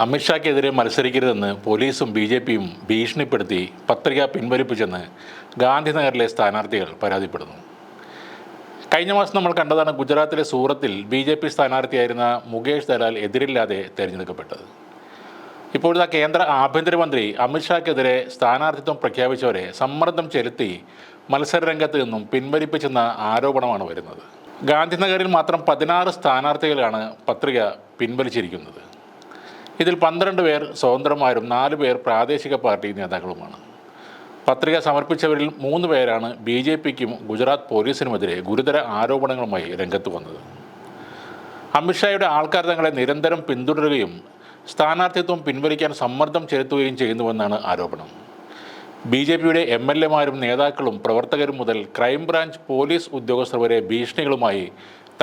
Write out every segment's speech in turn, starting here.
അമിത്ഷാക്കെതിരെ മത്സരിക്കരുതെന്ന് പോലീസും B J പിയും ഭീഷണിപ്പെടുത്തി പത്രിക പിൻവലിപ്പിച്ചെന്ന് ഗാന്ധിനഗറിലെ സ്ഥാനാർത്ഥികൾ പരാതിപ്പെടുന്നു. കഴിഞ്ഞ മാസം നമ്മൾ കണ്ടതാണ് ഗുജറാത്തിലെ സൂറത്തിൽ ബി ജെ പി സ്ഥാനാർത്ഥിയായിരുന്ന മുകേഷ് ദലാൽ എതിരില്ലാതെ തിരഞ്ഞെടുക്കപ്പെട്ടത്. ഇപ്പോഴത്തെ കേന്ദ്ര ആഭ്യന്തരമന്ത്രി അമിത്ഷാക്കെതിരെ സ്ഥാനാർത്ഥിത്വം പ്രഖ്യാപിച്ചവരെ സമ്മർദ്ദം ചെലുത്തി മത്സരരംഗത്ത് നിന്നും പിൻവലിപ്പിച്ചെന്ന ആരോപണമാണ് വരുന്നത്. ഗാന്ധിനഗറിൽ മാത്രം പതിനാറ് സ്ഥാനാർത്ഥികളാണ് പത്രിക പിൻവലിച്ചിരിക്കുന്നത്. ഇതിൽ പന്ത്രണ്ട് പേർ സ്വതന്ത്രമാരും നാല് പേർ പ്രാദേശിക പാർട്ടി നേതാക്കളുമാണ്. പത്രിക സമർപ്പിച്ചവരിൽ മൂന്ന് പേരാണ് ബി ജെ പിക്കും ഗുജറാത്ത് പോലീസിനുമെതിരെ ഗുരുതര ആരോപണങ്ങളുമായി രംഗത്ത് വന്നത്. അമിത്ഷായുടെ ആൾക്കാർ തങ്ങളെ നിരന്തരം പിന്തുടരുകയും സ്ഥാനാർത്ഥിത്വം പിൻവലിക്കാൻ സമ്മർദ്ദം ചെലുത്തുകയും ചെയ്യുന്നുവെന്നാണ് ആരോപണം. ബി ജെ പിയുടെ എം എൽ എമാരും നേതാക്കളും പ്രവർത്തകരും മുതൽ ക്രൈംബ്രാഞ്ച് പോലീസ് ഉദ്യോഗസ്ഥർ വരെ ഭീഷണികളുമായി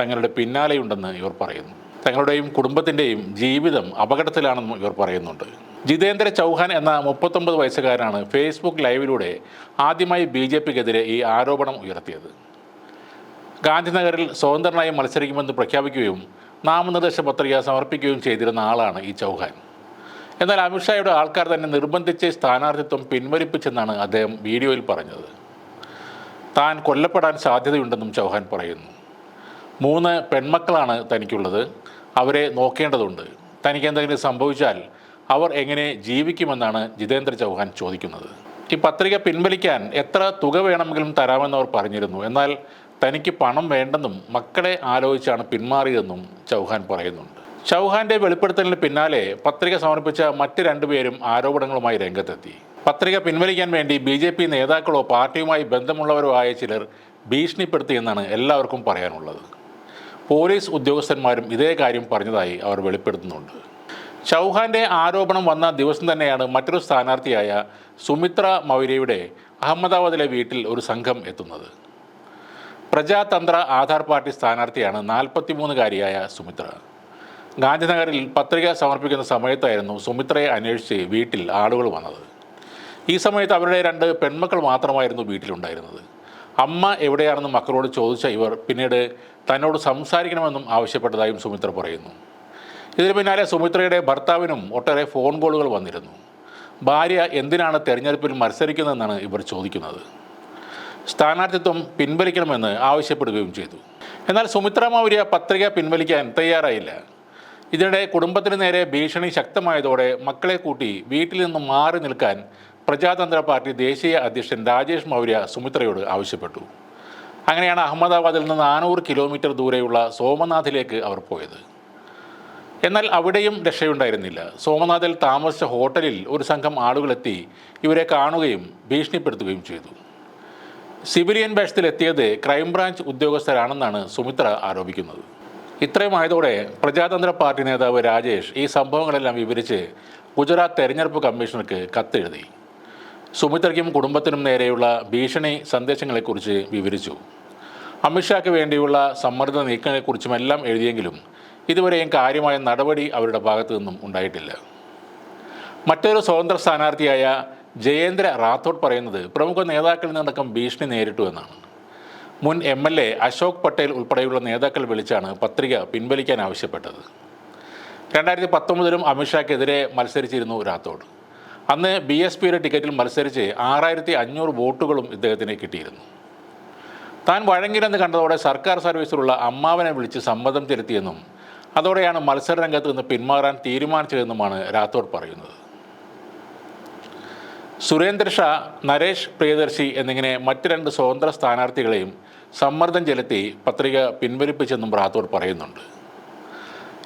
തങ്ങളുടെ പിന്നാലെയുണ്ടെന്ന് ഇവർ പറയുന്നു. തങ്ങളുടെയും കുടുംബത്തിന്റെയും ജീവിതം അപകടത്തിലാണെന്നും ഇവർ പറയുന്നുണ്ട്. ജിതേന്ദ്ര ചൗഹാൻ എന്ന മുപ്പത്തൊമ്പത് വയസ്സുകാരനാണ് ഫേസ്ബുക്ക് ലൈവിലൂടെ ആദ്യമായി ബി ജെ പിക്കെതിരെ ഈ ആരോപണം ഉയർത്തിയത്. ഗാന്ധിനഗറിൽ സ്വതന്ത്രനായി മത്സരിക്കുമെന്ന് പ്രഖ്യാപിക്കുകയും നാമനിർദ്ദേശ പത്രിക സമർപ്പിക്കുകയും ചെയ്തിരുന്ന ആളാണ് ഈ ചൗഹാൻ. എന്നാൽ അമിത്ഷായുടെ ആൾക്കാർ തന്നെ നിർബന്ധിച്ച് സ്ഥാനാർത്ഥിത്വം പിൻവലിപ്പിച്ചെന്നാണ് അദ്ദേഹം വീഡിയോയിൽ പറഞ്ഞത്. താൻ കൊല്ലപ്പെടാൻ സാധ്യതയുണ്ടെന്നും ചൗഹാൻ പറയുന്നു. മൂന്ന് പെൺമക്കളാണ് തനിക്കുള്ളത്. അവരെ നോക്കേണ്ടതുണ്ട്. തനിക്ക് എന്തെങ്കിലും സംഭവിച്ചാൽ അവർ എങ്ങനെ ജീവിക്കുമെന്നാണ് ജിതേന്ദ്ര ചൗഹാൻ ചോദിക്കുന്നത്. ഈ പത്രിക പിൻവലിക്കാൻ എത്ര തുക വേണമെങ്കിലും തരാമെന്ന് അവർ പറഞ്ഞിരുന്നു. എന്നാൽ തനിക്ക് പണം വേണ്ടെന്നും മക്കളെ ആലോചിച്ചാണ് പിന്മാറിയതെന്നും ചൗഹാൻ പറയുന്നുണ്ട്. ചൗഹാന്റെ വെളിപ്പെടുത്തലിന് പിന്നാലെ പത്രിക സമർപ്പിച്ച മറ്റ് രണ്ടുപേരും ആരോപണങ്ങളുമായി രംഗത്തെത്തി. പത്രിക പിൻവലിക്കാൻ വേണ്ടി ബി ജെ പി നേതാക്കളോ പാർട്ടിയുമായി ബന്ധമുള്ളവരോ ആയ ചിലർ ഭീഷണിപ്പെടുത്തിയെന്നാണ് എല്ലാവർക്കും പറയാനുള്ളത്. പോലീസ് ഉദ്യോഗസ്ഥന്മാരും ഇതേ കാര്യം പറഞ്ഞതായി അവർ വെളിപ്പെടുത്തുന്നുണ്ട്. ചൗഹാന്റെ ആരോപണം വന്ന ദിവസം തന്നെയാണ് മറ്റൊരു സ്ഥാനാർത്ഥിയായ സുമിത്ര മൗര്യയുടെ അഹമ്മദാബാദിലെ വീട്ടിൽ ഒരു സംഘം എത്തുന്നത്. പ്രജാതന്ത്ര ആധാർ പാർട്ടി സ്ഥാനാർത്ഥിയാണ് നാൽപ്പത്തിമൂന്നുകാരിയായ സുമിത്ര. ഗാന്ധിനഗറിൽ പത്രിക സമർപ്പിക്കുന്ന സമയത്തായിരുന്നു സുമിത്രയെ അന്വേഷിച്ച് വീട്ടിൽ ആളുകൾ വന്നത്. ഈ സമയത്ത് അവരുടെ രണ്ട് പെൺമക്കൾ മാത്രമായിരുന്നു വീട്ടിലുണ്ടായിരുന്നത്. അമ്മ എവിടെയാണെന്ന് മക്കളോട് ചോദിച്ച ഇവർ പിന്നീട് തന്നോട് സംസാരിക്കണമെന്നും ആവശ്യപ്പെട്ടതായും സുമിത്ര പറയുന്നു. ഇതിനു പിന്നാലെ സുമിത്രയുടെ ഭർത്താവിനും ഒട്ടേറെ ഫോൺ കോളുകൾ വന്നിരുന്നു. ഭാര്യ എന്തിനാണ് തെരഞ്ഞെടുപ്പിൽ മത്സരിക്കുന്നതെന്നാണ് ഇവർ ചോദിക്കുന്നത്. സ്ഥാനാർത്ഥിത്വം പിൻവലിക്കണമെന്ന് ആവശ്യപ്പെടുകയും ചെയ്തു. എന്നാൽ സുമിത്ര മൗര്യ പത്രിക പിൻവലിക്കാൻ തയ്യാറായില്ല. ഇതിനിടെ കുടുംബത്തിന് നേരെ ഭീഷണി ശക്തമായതോടെ മക്കളെ കൂട്ടി വീട്ടിൽ നിന്നും മാറി നിൽക്കാൻ പ്രജാതന്ത്ര പാർട്ടി ദേശീയ അധ്യക്ഷൻ രാജേഷ് മൗര്യ സുമിത്രയോട് ആവശ്യപ്പെട്ടു. അങ്ങനെയാണ് അഹമ്മദാബാദിൽ നിന്ന് നാനൂറ് കിലോമീറ്റർ ദൂരെയുള്ള സോമനാഥിലേക്ക് അവർ പോയത്. എന്നാൽ അവിടെയും രക്ഷയുണ്ടായിരുന്നില്ല. സോമനാഥിൽ താമസിച്ച ഹോട്ടലിൽ ഒരു സംഘം ആളുകളെത്തി ഇവരെ കാണുകയും ഭീഷണിപ്പെടുത്തുകയും ചെയ്തു. സിവിലിയൻ വേഷത്തിലെത്തിയത് ക്രൈംബ്രാഞ്ച് ഉദ്യോഗസ്ഥരാണെന്നാണ് സുമിത്ര ആരോപിക്കുന്നത്. ഇത്രയും ആയതോടെ പ്രജാതന്ത്ര പാർട്ടി നേതാവ് രാജേഷ് ഈ സംഭവങ്ങളെല്ലാം വിവരിച്ച് ഗുജറാത്ത് തെരഞ്ഞെടുപ്പ് കമ്മീഷണർക്ക് കത്തെഴുതി. സുമിത്രയ്ക്കും കുടുംബത്തിനും നേരെയുള്ള ഭീഷണി സന്ദേശങ്ങളെക്കുറിച്ച് വിവരിച്ചു. അമിത്ഷാക്ക് വേണ്ടിയുള്ള സമ്മർദ്ദ നീക്കങ്ങളെക്കുറിച്ചുമെല്ലാം എഴുതിയെങ്കിലും ഇതുവരെയും കാര്യമായ നടപടി അവരുടെ ഭാഗത്തു നിന്നും ഉണ്ടായിട്ടില്ല. മറ്റൊരു സ്വതന്ത്ര സ്ഥാനാർത്ഥിയായ ജയേന്ദ്ര റാത്തോഡ് പറയുന്നത് പ്രമുഖ നേതാക്കളിൽ നിന്നടക്കം ഭീഷണി നേരിട്ടു എന്നാണ്. മുൻ M L A Ashok Patel ഉൾപ്പെടെയുള്ള നേതാക്കൾ വിളിച്ചാണ് പത്രിക പിൻവലിക്കാൻ ആവശ്യപ്പെട്ടത്. രണ്ടായിരത്തി പത്തൊമ്പതിലും അമിത്ഷാക്കെതിരെ മത്സരിച്ചിരുന്നു റാത്തോഡ്. അന്ന് ബി എസ് പിയുടെ ടിക്കറ്റിൽ മത്സരിച്ച് ആറായിരത്തി അഞ്ഞൂറ് വോട്ടുകളും ഇദ്ദേഹത്തിന് കിട്ടിയിരുന്നു. താൻ വഴങ്ങില്ലെന്ന് കണ്ടതോടെ സർക്കാർ സർവീസിലുള്ള അമ്മാവനെ വിളിച്ച് സമ്മതം ചെലുത്തിയെന്നും അതോടെയാണ് മത്സരരംഗത്ത് നിന്ന് പിന്മാറാൻ തീരുമാനിച്ചതെന്നുമാണ് രാത്തോഡ് പറയുന്നത്. സുരേന്ദ്ര ഷാ നരേഷ് പ്രിയദർശി എന്നിങ്ങനെ മറ്റ് രണ്ട് സ്വതന്ത്ര സ്ഥാനാർത്ഥികളെയും സമ്മർദ്ദം ചെലുത്തി പത്രിക പിൻവലിപ്പിച്ചെന്നും റാത്തോഡ് പറയുന്നുണ്ട്.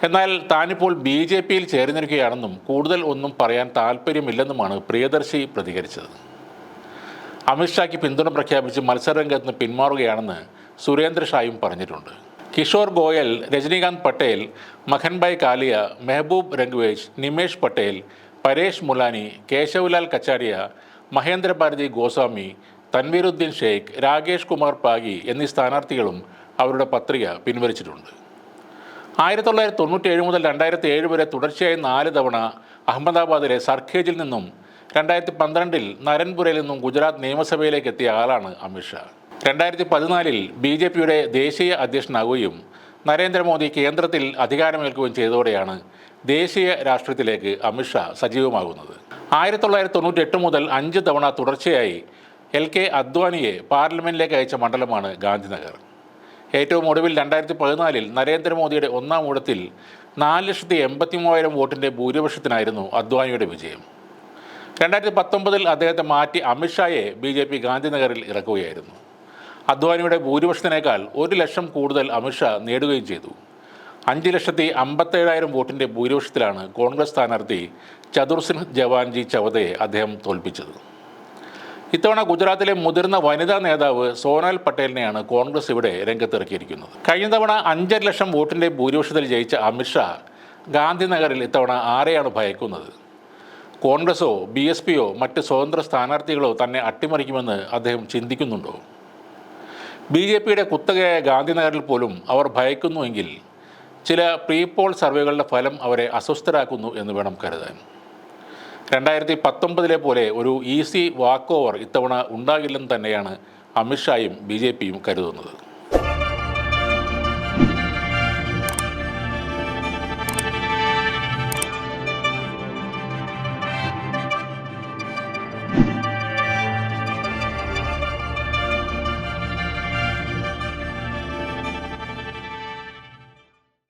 എന്നാൽ താനിപ്പോൾ ബി ജെ പിയിൽ ചേർന്നിരിക്കുകയാണെന്നും കൂടുതൽ ഒന്നും പറയാൻ താല്പര്യമില്ലെന്നുമാണ് പ്രിയദർശി പ്രതികരിച്ചത്. അമിത്ഷായ്ക്ക് പിന്തുണ പ്രഖ്യാപിച്ച് മത്സരരംഗത്ത് നിന്ന് പിന്മാറുകയാണെന്ന് സുരേന്ദ്ര ഷായും പറഞ്ഞിട്ടുണ്ട്. കിഷോർ ഗോയൽ രജനീകാന്ത് പട്ടേൽ മഖൻഭായ് കാലിയ മെഹബൂബ് രംഗ്വേജ് നിമേഷ് പട്ടേൽ പരേഷ് മുലാനി കേശവ്ലാൽ കച്ചാരിയ മഹേന്ദ്രഭാരതി ഗോസ്വാമി തൻവീറുദ്ദീൻ ഷെയ്ഖ് രാകേഷ് കുമാർ പാഗി എന്നീ സ്ഥാനാർത്ഥികളും അവരുടെ പത്രിക പിൻവലിച്ചിട്ടുണ്ട്. ആയിരത്തി തൊള്ളായിരത്തി തൊണ്ണൂറ്റി ഏഴ് മുതൽ രണ്ടായിരത്തി ഏഴ് വരെ തുടർച്ചയായി നാല് തവണ അഹമ്മദാബാദിലെ സർഖേജിൽ നിന്നും രണ്ടായിരത്തി പന്ത്രണ്ടിൽ നരൻപുരയിൽ നിന്നും ഗുജറാത്ത് നിയമസഭയിലേക്ക് എത്തിയ ആളാണ് അമിത്ഷാ രണ്ടായിരത്തി പതിനാലിൽ ബി ജെ പിയുടെ ദേശീയ അധ്യക്ഷനാകുകയും നരേന്ദ്രമോദി കേന്ദ്രത്തിൽ അധികാരമേൽക്കുകയും ചെയ്തതോടെയാണ് ദേശീയ രാഷ്ട്രീയത്തിലേക്ക് അമിത്ഷാ സജീവമാകുന്നത്. ആയിരത്തി തൊള്ളായിരത്തി തൊണ്ണൂറ്റി എട്ട് മുതൽ അഞ്ച് തവണ തുടർച്ചയായി എൽ കെ അദ്വാനിയെ പാർലമെന്റിലേക്ക് അയച്ച മണ്ഡലമാണ് ഗാന്ധിനഗർ. ഏറ്റവും ഒടുവിൽ രണ്ടായിരത്തി പതിനാലിൽ നരേന്ദ്രമോദിയുടെ ഒന്നാം ഊഴത്തിൽ നാല് ലക്ഷത്തി എൺപത്തി മൂവായിരം വോട്ടിന്റെ ഭൂരിപക്ഷത്തിനായിരുന്നു അദ്വാനിയുടെ വിജയം. രണ്ടായിരത്തി പത്തൊമ്പതിൽ അദ്ദേഹത്തെ മാറ്റി അമിത്ഷായെ ബി ജെ പി ഗാന്ധിനഗറിൽ ഇറക്കുകയായിരുന്നു. അദ്വാനിയുടെ ഭൂരിപക്ഷത്തിനേക്കാൾ ഒരു ലക്ഷം കൂടുതൽ അമിത്ഷാ നേടുകയും ചെയ്തു. അഞ്ച് ലക്ഷത്തി അമ്പത്തേഴായിരം വോട്ടിന്റെ ഭൂരിപക്ഷത്തിലാണ് കോൺഗ്രസ് സ്ഥാനാർത്ഥി ചതുർസിംഗ് ജവാൻജി ചവതയെ അദ്ദേഹം തോൽപ്പിച്ചത്. ഇത്തവണ ഗുജറാത്തിലെ മുതിർന്ന വനിതാ നേതാവ് സോനാൽ പട്ടേലിനെയാണ് കോൺഗ്രസ് ഇവിടെ രംഗത്തിറക്കിയിരിക്കുന്നത്. കഴിഞ്ഞ തവണ അഞ്ചര ലക്ഷം വോട്ടിന്റെ ഭൂരിപക്ഷത്തിൽ ജയിച്ച അമിത്ഷാ ഗാന്ധിനഗറിൽ ഇത്തവണ ആരെയാണ് ഭയക്കുന്നത്? കോൺഗ്രസോ ബി എസ് പിയോ മറ്റ് സ്വതന്ത്ര സ്ഥാനാർത്ഥികളോ തന്നെ അട്ടിമറിക്കുമെന്ന് അദ്ദേഹം ചിന്തിക്കുന്നുണ്ടോ? ബി ജെ പിയുടെ കുത്തകയായ ഗാന്ധിനഗറിൽ പോലും അവർ ഭയക്കുന്നുവെങ്കിൽ ചില പ്രീപോൾ സർവേകളുടെ ഫലം അവരെ അസ്വസ്ഥരാക്കുന്നു എന്ന് വേണം കരുതാൻ. രണ്ടായിരത്തി പത്തൊമ്പതിലെ പോലെ ഒരു ഈസി വാക്ക് ഓവർ ഇത്തവണ ഉണ്ടാകില്ലെന്ന് തന്നെയാണ് അമിത്ഷായും ബി കരുതുന്നത്.